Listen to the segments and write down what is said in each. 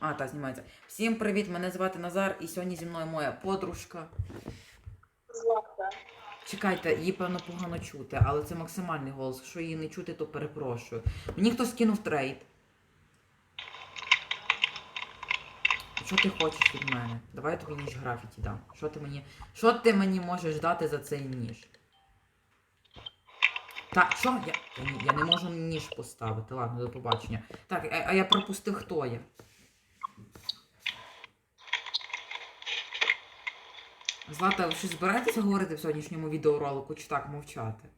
А, та знімається. Всім привіт, мене звати Назар, і сьогодні зі мною моя подружка. Злата. Чекайте, її певно погано чути, але це максимальний голос. Якщо її не чути, то перепрошую. Мені хтось кинув трейд. Що ти хочеш від мене? Давай я тобі ніж графіті дам. Що ти мені. Що ти мені можеш дати за цей ніж? Так, що? Я, я, я не можу ніж поставити. Ладно, до побачення. Так, а, а я пропустив, хто я. Злата, ви щось збираєтеся говорити в сьогоднішньому відеоролику чи так мовчати?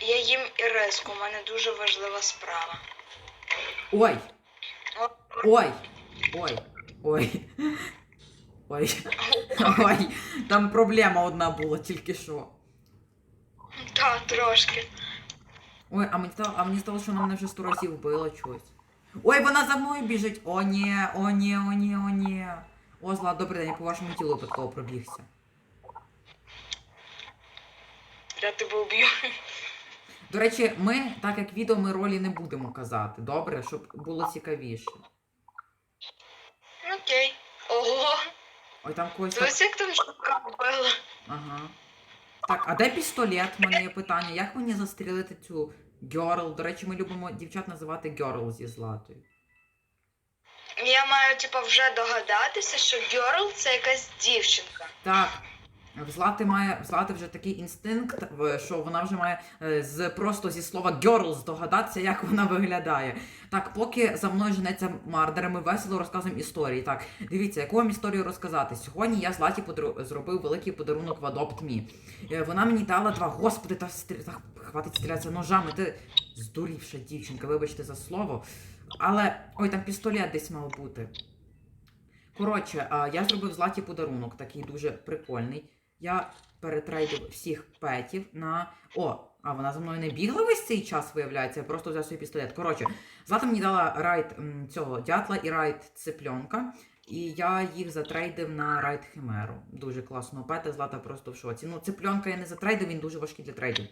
Я їм іриску, у мене дуже важлива справа. Ой! Ой! Ой! Ой! Ой! Ой! Там проблема одна була тільки що. Та, трошки. Ой, а мені стало, а мені стало, що вона мене вже сто разів вбила чогось. Ой, вона за мною біжить! О, ні, о, ні, о, ні, о, ні. О, Злат, добрий день, я по вашому тілу випадково пробігся. Я тебе вб'ю. До речі, ми, так як відео, ми ролі не будемо казати, добре, щоб було цікавіше. Окей. Ого. Ой, там когось. Так... як там жука вбила. Ага. Так, а де пістолет? У мене є питання. Як мені застрілити цю гьорл? До речі, ми любимо дівчат називати гьорл зі златою. Я маю, типа, вже догадатися, що Герл це якась дівчинка. Так. В Злати має в Злати вже такий інстинкт, що вона вже має е, з просто зі слова girl здогадатися, як вона виглядає. Так, поки за мною женеться Мардер, ми весело розказуємо історії. Так, дивіться, яку вам історію розказати. Сьогодні я Златі подру- зробив великий подарунок в Adopt Me. Е, Вона мені дала два. Господи, та стрі... хватить стрілятися ножами. Ти здурівша дівчинка, вибачте за слово. Але ой, там пістолет десь мав бути. Коротше, я зробив златі подарунок, такий дуже прикольний. Я перетрейдив всіх петів на. О, а вона за мною не бігла весь цей час, виявляється, я просто взяв свій пістолет. Коротше, Злата мені дала райд цього дятла і райд цыпленка. І я їх затрейдив на райд Химеру. Дуже класного пета, Злата просто в шоці. Ну, цыпленка я не затрейдив, він дуже важкий для трейдів.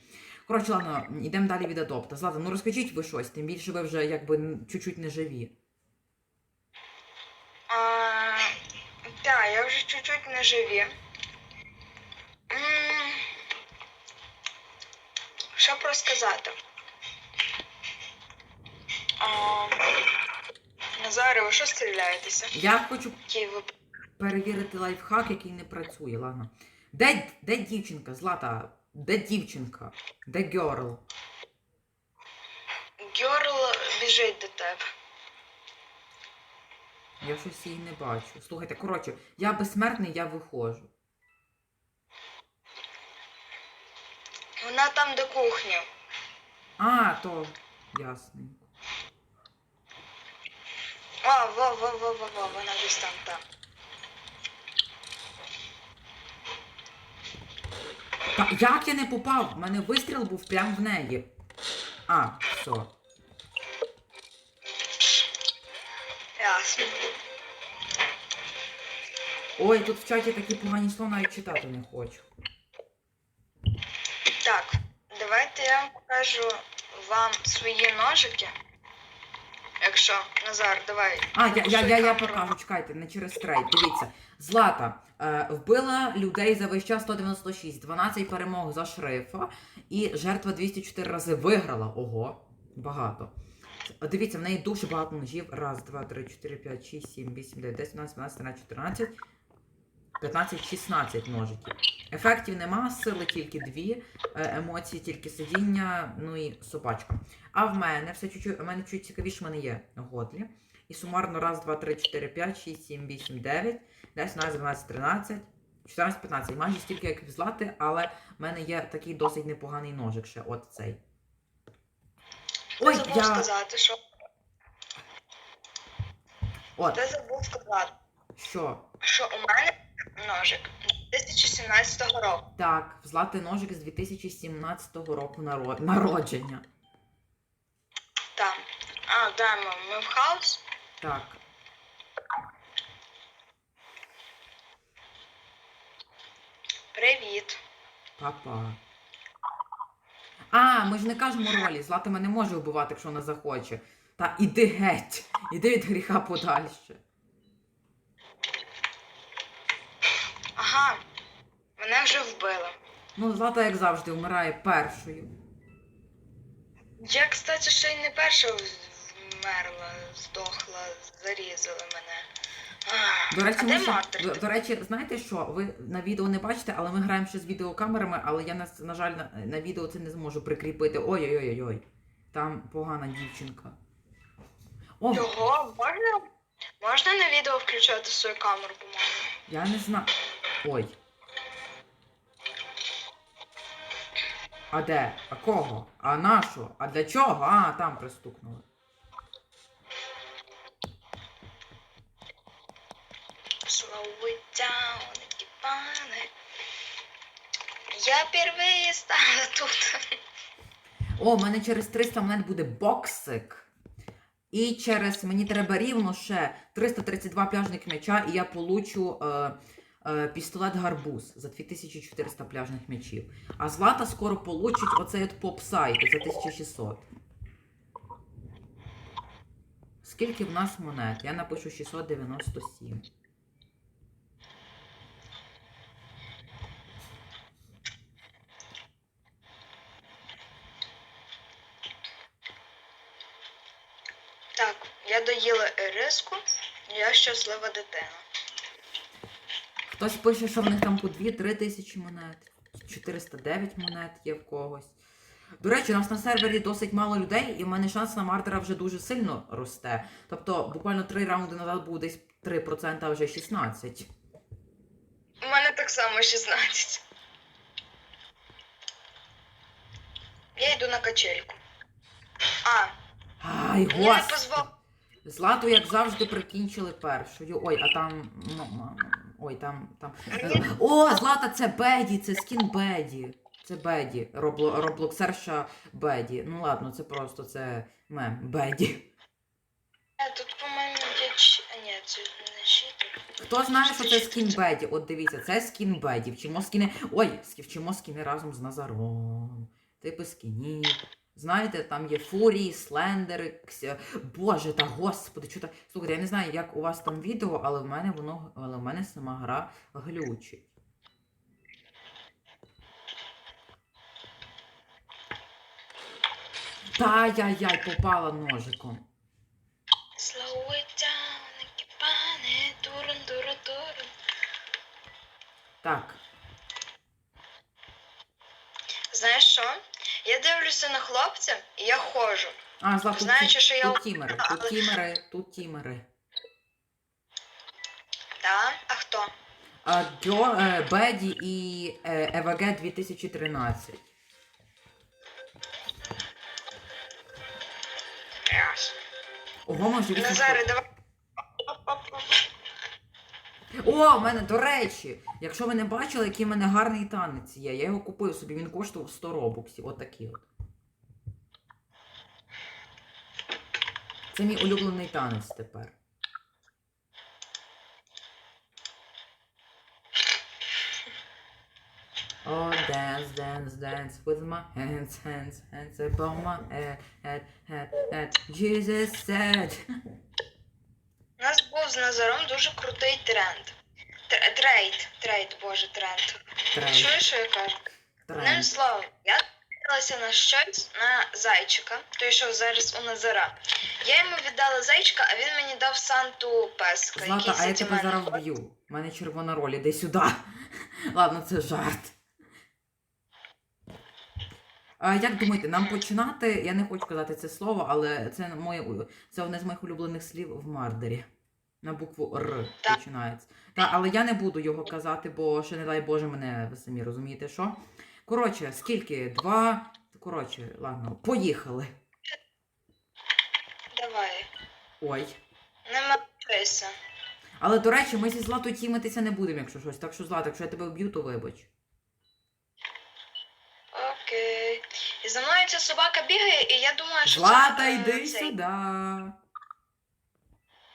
Коротше, ладно, йдемо далі від адопта. Злата, ну розкажіть ви щось, тим більше ви вже якби чуть-чуть не живі. А, та, я вже чуть-чуть не живі. Що б розказати? А, Назаре, ви що стріляєтеся? Я хочу перевірити лайфхак, який не працює, ладно. Де, де дівчинка, Злата? Де дівчинка? Де герл? Герл біжить до тебе. Я щось її не бачу. Слухайте, коротше, я безсмертний, я виходжу. Вона там до кухні. А, то ясненько. А, во, во, во, во, во, вона десь там, там. Та як я не попав? У мене вистріл був прямо в неї. А, все. Ясно. Ой, тут в чаті такі погані слова навіть читати не хочу. Так, давайте я вам покажу вам свої ножики. Якщо, Назар, давай. А, я, я, я, я покажу, чекайте, не через трейд. Дивіться. Злата е, вбила людей за весь час 196, 12 перемог за шрифа, і жертва 204 рази виграла. Ого, багато. Дивіться, в неї дуже багато ножів. Раз, два, три, чотири, п'ять, шість, сім, вісім, дев'ять, десять, 12, 12, 13, 14, 15, 16 ножиків. Ефектів нема, сили тільки дві, е, емоції тільки сидіння, ну і собачка. А в мене все чуть-чуть, у мене чуть цікавіше, в мене є годлі. І сумарно раз, два, три, чотири, п'ять, шість, сім, вісім, дев'ять, десять, 11, 12, 13, 14, 15. Майже стільки, як в злати, але в мене є такий досить непоганий ножик ще, от цей. Ой, Ти забув я. сказати, що От, ти забув сказати, що? що у мене ножик 2017 року. Так, в злати ножик з 2017 року наро- народження. Там. А, да, ми, ми в хаос. Так. Привіт. Папа. А, ми ж не кажемо ролі. Злата мене може вбивати, якщо вона захоче. Та іди геть. Іди від гріха подальше. Ага. Мене вже вбили. Ну, Злата, як завжди, вмирає першою. Я, кстати, ще й не перша вмерла, здохла, зарізали мене. До речі, а ми де ще, матер? до, до речі, знаєте що? Ви на відео не бачите, але ми граємо ще з відеокамерами, але я на, на жаль на, на відео це не зможу прикріпити. Ой-ой-ой-ой. Там погана дівчинка. О, Його можна? Можна на відео включати свою камеру, по-моєму? я не знаю. Ой. А де? А кого? А на що? А для чого? А, там пристукнули. Slow it down, Іване. Я впервые стала тут. О, в мене через 300 монет буде боксик. І через мені треба рівно ще 332 пляжних м'яча, і я получу е, пістолет гарбуз за 2400 пляжних м'ячів. А Злата скоро получить оцей от поп-сайт за 1600. Скільки в нас монет? Я напишу 697. Так, я доїла ериску, я щаслива дитина. Хтось пише, що в них там по 2-3 тисячі монет, 409 монет є в когось. До речі, у нас на сервері досить мало людей, і в мене шанс на мартера вже дуже сильно росте. Тобто, буквально 3 раунди назад був десь 3%, а вже 16%. У мене так само 16. Я йду на качельку. А, Ай, господи. Злату, як завжди, прикінчили першою. Ой, а там. Ну, м- ой, там. там. О, Злата, це Беді, це скін Беді. Це Беді. Робло, роблоксерша Беді. Ну ладно, це просто це мем. Беді. Е, Тут, по-моєму, є чи... А, ні, це не читер. Хто знає, що це скін Беді? От дивіться, це скін Беді. Вчимо скіни. Ой, вчимо скіни разом з Назаром. Типи скінів. Знаєте, там є Фурії, Слендери, Кся... Боже, та господи, так. Слухайте, я не знаю, як у вас там відео, але в мене воно, але в мене сама гра глючить. Попала ножиком. Down, екіпане, турун, турун, турун. Так. Знаєш що? Я дивлюся на хлопця і я ходжу. А, Злата, тут, Знаючи, що я тут тімери, тут тімери, тут тімери. Так? А хто? А, Джо, е, Беді і е, ЕВГ 2013. Раз. Ого, може. Назаре, давай. О, в мене, до речі, якщо ви не бачили, який в мене гарний танець є, я його купив собі, він коштував 100 робоксів, отакий от. Це мій улюблений танець тепер. Oh, dance, dance, dance with my hands, hands, hands above my head, head, head, head. Jesus said. У нас був з Назаром дуже крутий тренд. Тр- Трейд, трейд, боже, тренд. Тренд, Чуєш, що я кажу? Одним тренд. словом, я дивилася на щось на зайчика, той, що зараз у Назара. Я йому віддала зайчика, а він мені дав санту песка. Злата, який а я тебе мене зараз вб'ю. У мене червона роль, іди сюди. Ладно, це жарт. Як думаєте, нам починати? Я не хочу казати це слово, але це моє це одне з моїх улюблених слів в Мардері. На букву Р починається. Та, але я не буду його казати, бо ще не дай Боже мене, ви самі розумієте, що. Коротше, скільки? Два. Коротше, ладно, поїхали. Давай. Ой. Не мовчися. Але, до речі, ми зі Златою тімитися не будемо, якщо щось. Так що, Злата, якщо я тебе вб'ю, то вибач. собака бігає, і я думаю, що. Злата, це, йди цей. сюди.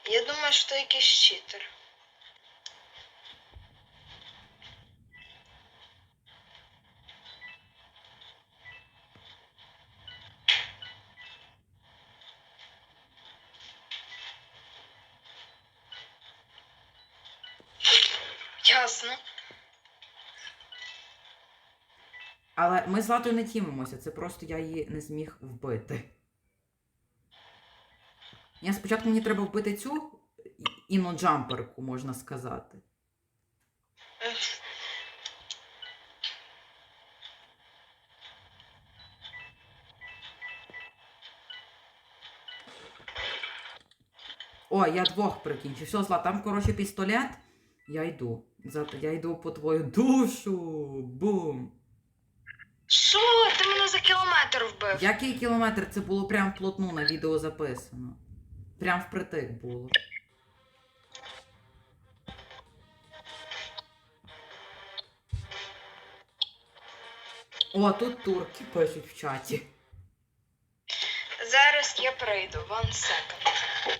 Я думаю, що це якийсь читер. Ясно. Але ми з Златою не тімимося, це просто я її не зміг вбити. Я спочатку мені треба вбити цю іноджамперку, можна сказати. О, я двох прикінчив. Все, Зла, там, коротше, пістолет. Я йду. Я йду по твою душу. Бум. Що? Ти мене за кілометр вбив. Який кілометр? Це було прям вплотну на відео записано. Прям впритик було. О, тут турки пишуть в чаті. Зараз я прийду. One second.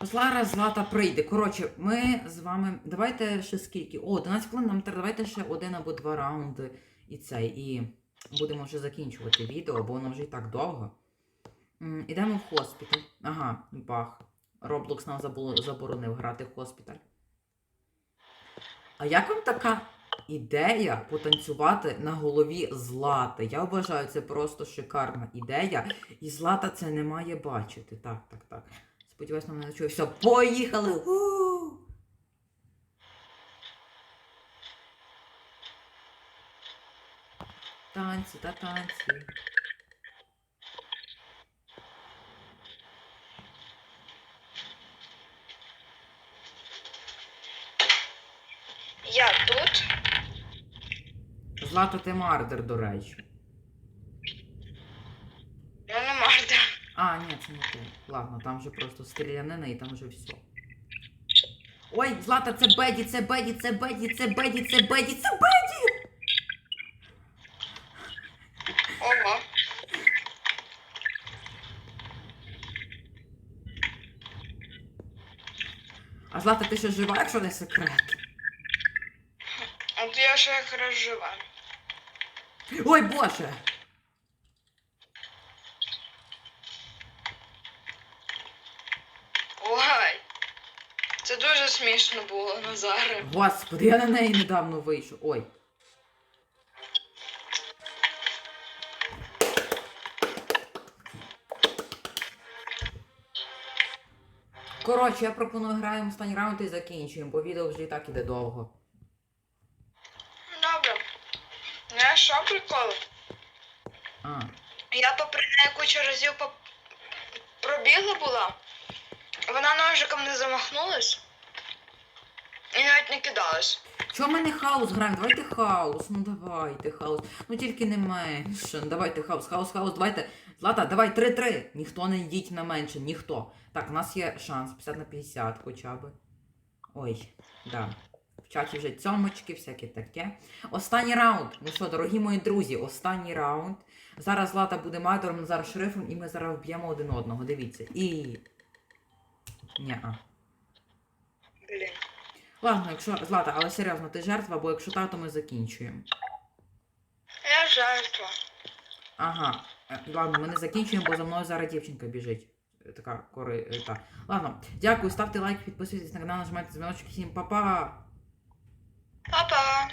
Зараз Злата прийде. Коротше, ми з вами. Давайте ще скільки? О, 11 хвилин, нам треба. Давайте ще один або два раунди і цей. І будемо вже закінчувати відео, бо воно вже і так довго. Ідемо в хоспіталь. Ага, бах. Роблокс нам заборонив грати в хоспіталь. А як вам така ідея потанцювати на голові Злати? Я вважаю, це просто шикарна ідея. І Злата це не має бачити. Так, так, так. Сподіваюсь, нам не чує. Все, поїхали! У! Танці та танці. Я тут. Злата ти мардер, до речі. Ну не марда. А, ні, це не ти. Ладно, там вже просто стрілянина і там вже все. Ой, Злата, це Беді, це Беді, це Беді, це Беді, це Беді, це Беді! Ого. А Злата, ти ще жива, якщо не секрет? От я ще якраз жива. Ой, Боже! Ой. Це дуже смішно було, Назаре. Господи, я на неї недавно вийшов. Ой. Коротше, я пропоную граємо останній раунд і закінчуємо, бо відео вже і так іде довго. Добре. Ну я що прикол? А. Я попри неї кучу разів поп... пробігла була. Вона ножиком не замахнулась. І навіть не кидалась. Чого ми не хаос граємо? Давайте хаос. Ну давайте хаос. Ну тільки не менше. Ну, Давайте хаос, хаос, хаос, давайте. Злата, давай 3-3. Ніхто не йдіть на менше, ніхто. Так, у нас є шанс 50 на 50 хоча б. Ой, да. В чаті вже цьомочки, всяке таке. Останній раунд. Ну що, дорогі мої друзі, останній раунд. Зараз Злата буде майдером, зараз шерифом, і ми зараз вб'ємо один одного. Дивіться. І. Ня-а. Блін. Ладно, якщо Злата, але серйозно, ти жертва, бо якщо так, то ми закінчуємо. Я жертва. Ага. Е, Ладно, ми не закінчуємо, бо за мною зараз дівчинка біжить. Така кори. е, Ладно, дякую, ставте лайк, підписуйтесь на канал, нажимайте дзвіночок. Всім па-па! Па-па.